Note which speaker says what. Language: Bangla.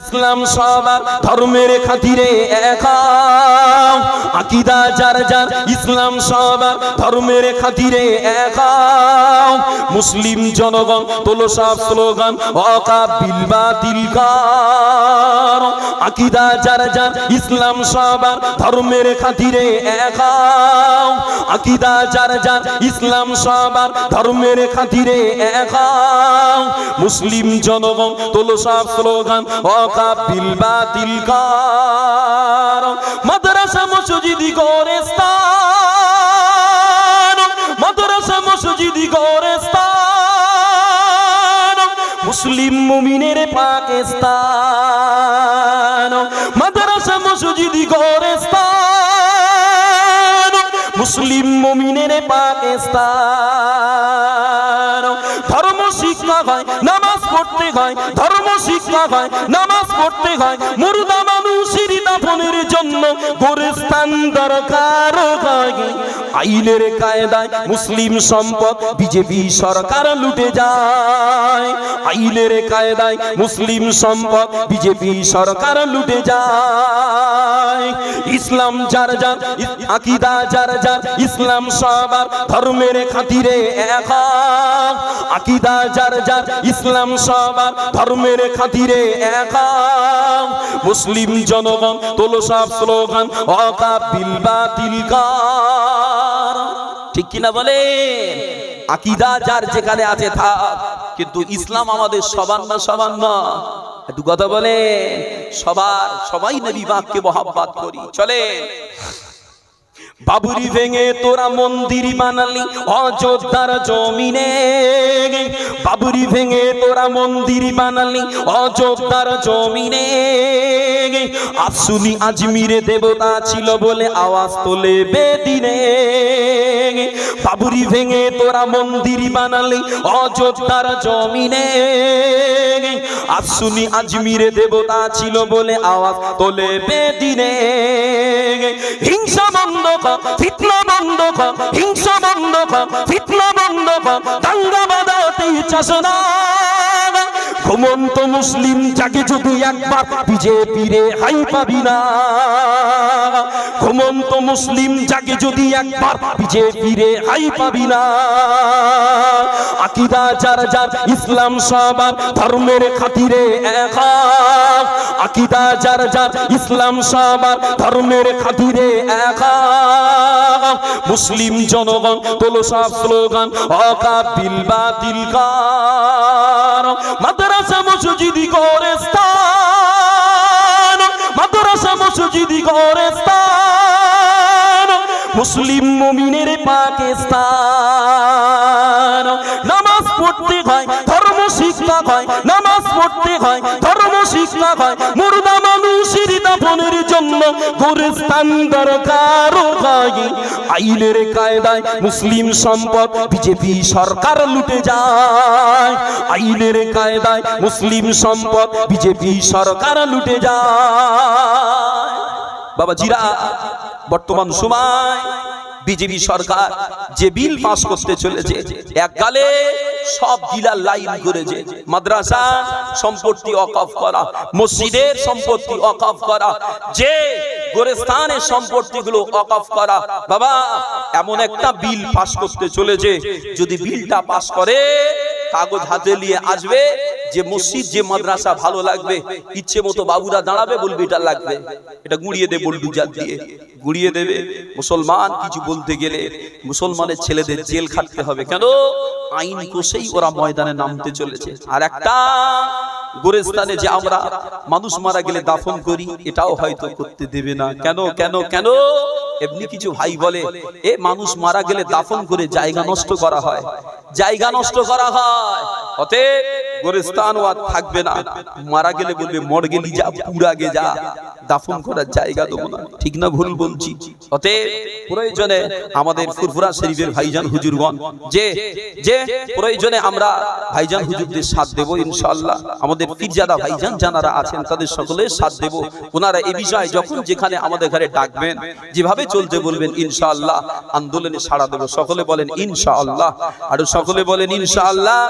Speaker 1: ইসলাম সবার ধর্মের খাতিরে একা। আকিদা যার যার ইসলাম সবার ধর্মের খাতিরে একা। মুসলিম জনগণ তোলো সব স্লোগান আকিদা যার যার, ইসলাম সবার ধর্মের খাতিরে একা আকিদা যার যার, ইসলাম সবার ধর্মের খাতিরে একা মুসলিম জনগণ তোলো সব স্লোগান অকা বিলবা দিলকার মাদ্রাসা মসজিদি গোরেস্তান ধর্ম শিক্ষা হয় নামাজ পড়তে হয় ধর্ম শিক্ষা হয় নামাজ পড়তে হয় মুরুদামা দাফনের জন্য গোরস্থান দরকার হয়। আইনের কায়দায় মুসলিম সম্পদ বিজেপি সরকার লুটে যায়। আইনের কায়দায় মুসলিম সম্পদ বিজেপি সরকার লুটে যায়। ইসলাম যার যার, আকিদা যার যার, ইসলাম সবার ধর্মের খাতিরে একা আকিদা যার যার, ইসলাম সবার ধর্মের খাতিরে একা মুসলিম জনগণ তোলো সব স্লোগান ঠিক কিনা বলে আকিদা যার যেখানে আছে থাক, কিন্তু ইসলাম আমাদের সবার না সবার না। একটু কথা বলে সবার, সবাই নবী বাককে মহাব্বাত করি চলে বাবুরি ভেঙে তোরা মন্দির বানালি, অযোধ্যার জমিনে। বাবুরি ভেঙে তোরা মন্দির বানালি, অযোধ্যার জমিনে। আসুনি আজমিরে দেবতা ছিল বলে আওয়াজ তোলে বেদিনে। বাবুরি ভেঙে তোরা মন্দির বানালি অযোধ্যার জমিনে। আসুনি আজমিরে দেবতা ছিল বলে আওয়াজ তোলে বেদিনে। হিংসা বন্ধ কর ফিতনা বন্ধ হিংসা বন্ধ কর ফিতনা বন্ধ কর দাঙ্গা বাদাতে চাস না ঘুমন্ত মুসলিম যাকে যদি একবার বিজেপি রে হাই পাবি না। ঘুমন্ত মুসলিম যাকে যদি একবার বিজেপি রে হাই পাবি না। আকিদা যার যার, ইসলাম সবার ধর্মের খাতিরে আকিদা যার যার, ইসলাম সবার ধর্মের খাতিরে মুসলিম জনগণ তোলো সব স্লোগান অকা বিলবা দিলকার মাদ্রাসা মসজিদি গোরেস্তান মাদ্রাসা মসজিদি গোরেস্তান মুসলিম মুমিনের পাকিস্তান নামাজ পড়তে হয়, ধর্ম শিক্ষা হয়, নামাজ পড়তে হয়, ধর্ম শিক্ষা হয়, মুর্দা মানুষের দাফনের জন্য গোরস্থান দরকার আইনের কায়দায় মুসলিম সম্পদ বিজেপি সরকার লুটে যায়। আইনের কায়দায় মুসলিম সম্পদ বিজেপি সরকার লুটে যায়। বাবা জিরা, বর্তমান সময় বিজেপি সরকার যে বিল পাস করতে চলেছে এককালে সব গিলার লাইন করেছে। মাদ্রাসা সম্পত্তি অকফ করা, মসজিদের সম্পত্তি অকফ করা, যে করা। বাবা, এমন একটা বিল করতে চলেছে, যদি বিলটা করে, কাগজ হাতে নিয়ে আসবে, যে মসজিদ, যে মাদ্রাসা ভালো লাগবে, ইচ্ছে মতো বাবুরা দাঁড়াবে বলবে, এটা লাগবে। এটা গুড়িয়ে দে বুলডুজার দিয়ে, গুড়িয়ে দেবে। মুসলমান কিছু বলতে গেলে মুসলমানের ছেলেদের জেল খাটতে হবে। কেন? আইন কোষেই ওরা ময়দানে নামতে চলেছে। আর একটা গোরেস্তানে যে আমরা মানুষ মারা গেলে দাফন করি এটাও হয়তো করতে দেবে না। কেন কেন কেন? এমনি কিছু ভাই বলে এ মানুষ মারা গেলে দাফন করে জায়গা নষ্ট করা হয়। জায়গা নষ্ট করা হয়। অতএব গোরেস্তান আর থাকবে না। মারা গেলে বলবে মর গেলি যা পুরাগে যা। দাফন করার জায়গা দেবো না। ঠিক না ভুল বলছি? অতএব প্রয়োজনে আমাদের ফুরফুরা শরীফের ভাইজান হুজুরগণ, যে যে প্রয়োজনে আমরা ভাইজান হুজুরদের সাথ দেব ইনশাআল্লাহ। আমাদের পীরজাদা ভাইজান যারা আছেন, তাদের সকলের সাথ দেব। ওনারা এই বিষয়ে যখন যেখানে আমাদের ঘরে ডাকবেন, যেভাবে চলতে বলবেন, ইনশাআল্লাহ, আন্দোলনে সাড়া দেব। সকলে বলেন, ইনশাআল্লাহ। আর সকলে বলেন, ইনশাআল্লাহ।